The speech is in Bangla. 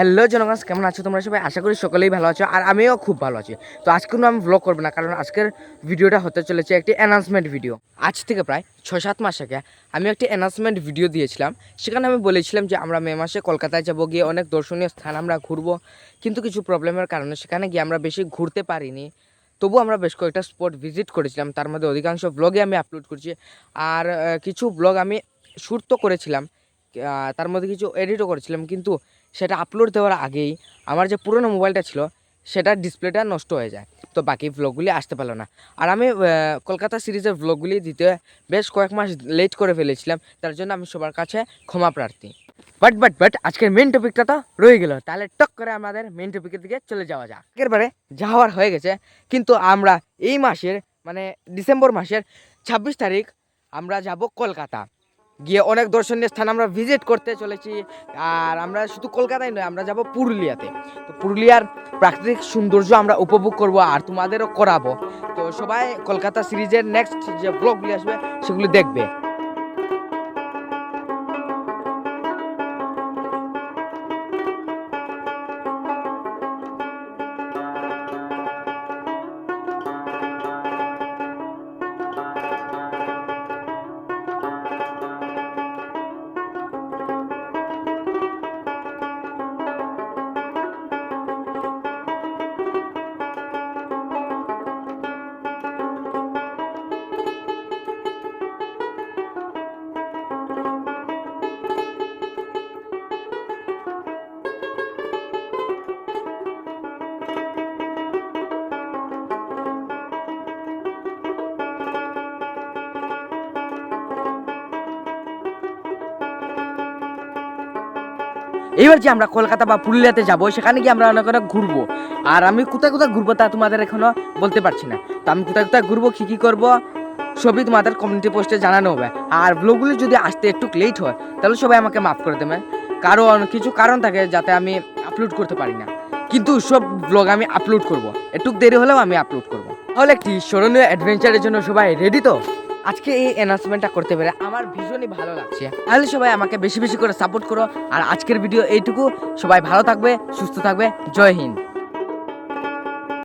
হ্যালো জনগণ, কেমন আছো তোমরা সবাই? আশা করি সকলেই ভালো আছো আর আমিও খুব ভালো আছি। তো আজকে কিন্তু আমি ব্লগ করব না, কারণ আজকের ভিডিওটা হতে চলেছে একটি অ্যানাউন্সমেন্ট ভিডিও আজ থেকে প্রায় ছয় সাত মাস আগে আমি একটি অ্যানাউন্সমেন্ট ভিডিও দিয়েছিলাম। সেখানে আমি বলেছিলাম যে আমরা মে মাসে কলকাতায় যাব, গিয়ে অনেক দর্শনীয় স্থান আমরা ঘুরবো। কিন্তু কিছু প্রবলেমের কারণে সেখানে গিয়ে আমরা বেশি ঘুরতে পারিনি। তবু আমরা বেশ কয়েকটা স্পট ভিজিট করেছিলাম। তার মধ্যে অধিকাংশ ব্লগে আমি আপলোড করছি। আর কিছু ব্লগ আমি শ্যুট তো করেছিলাম। তার মধ্যে কিছু এডিটও করেছিলাম। কিন্তু সেটা আপলোড দেওয়ার আগেই আমার যে পুরনো মোবাইলটা ছিল, সেটার ডিসপ্লেটা নষ্ট হয়ে যায়। তো বাকি ব্লগগুলি আসতে পারল না। আর আমি কলকাতা সিরিজের ব্লগগুলি দিতে বেশ কয়েক মাস লেট করে ফেলেছিলাম, তার জন্য আমি সবার কাছে ক্ষমা প্রার্থী। বাট বাট বাট আজকের মেন টপিকটা তো রয়ে গেল। তাহলে টক করে আমাদের মেন টপিকের দিকে চলে যাওয়া যাক। একেবারে যাওয়ার হয়ে গেছে, কিন্তু আমরা এই মাসের মানে ডিসেম্বর মাসের ছাব্বিশ তারিখ আমরা যাব কলকাতা। গিয়ে অনেক দর্শনীয় স্থান আমরা ভিজিট করতে চলেছি। আর আমরা শুধু কলকাতায় নয়, আমরা যাব পুরুলিয়াতে। তো পুরুলিয়ার প্রাকৃতিক সৌন্দর্য আমরা উপভোগ করব আর তোমাদেরও করাবো। তো সবাই কলকাতা সিরিজের নেক্সট যে ব্লগগুলি আসবে, সেগুলি দেখবে। এইবার যে আমরা কলকাতা বা পুরুলিয়াতে যাব, সেখানে গিয়ে আমরা অনেক অনেক ঘুরবো। আর আমি কোথায় কোথায় ঘুরবো তা তোমাদের এখনও বলতে পারছি না। তো আমি কোথায় কোথায় ঘুরবো, কী কী করব, সবই তোমাদের কমিউনিটি পোস্টে জানানো হবে। আর ব্লগগুলি যদি আসতে একটু লেট হয়, তাহলে সবাই আমাকে মাফ করে দেবে। কারণ, কিছু কারণ থাকে যাতে আমি আপলোড করতে পারি না। কিন্তু সব ব্লগ আমি আপলোড করব। একটু দেরি হলেও আমি আপলোড করব। তাহলে একটি স্মরণীয় অ্যাডভেঞ্চারের জন্য সবাই রেডি তো? আজকে এই অ্যানাউন্সমেন্টটা করতে পেরে আমার ভীষণই ভালো লাগছে। তাহলে সবাই আমাকে বেশি বেশি করে সাপোর্ট করো। আর আজকের ভিডিও এইটুকু। সবাই ভালো থাকবে, সুস্থ থাকবে। জয় হিন্দ।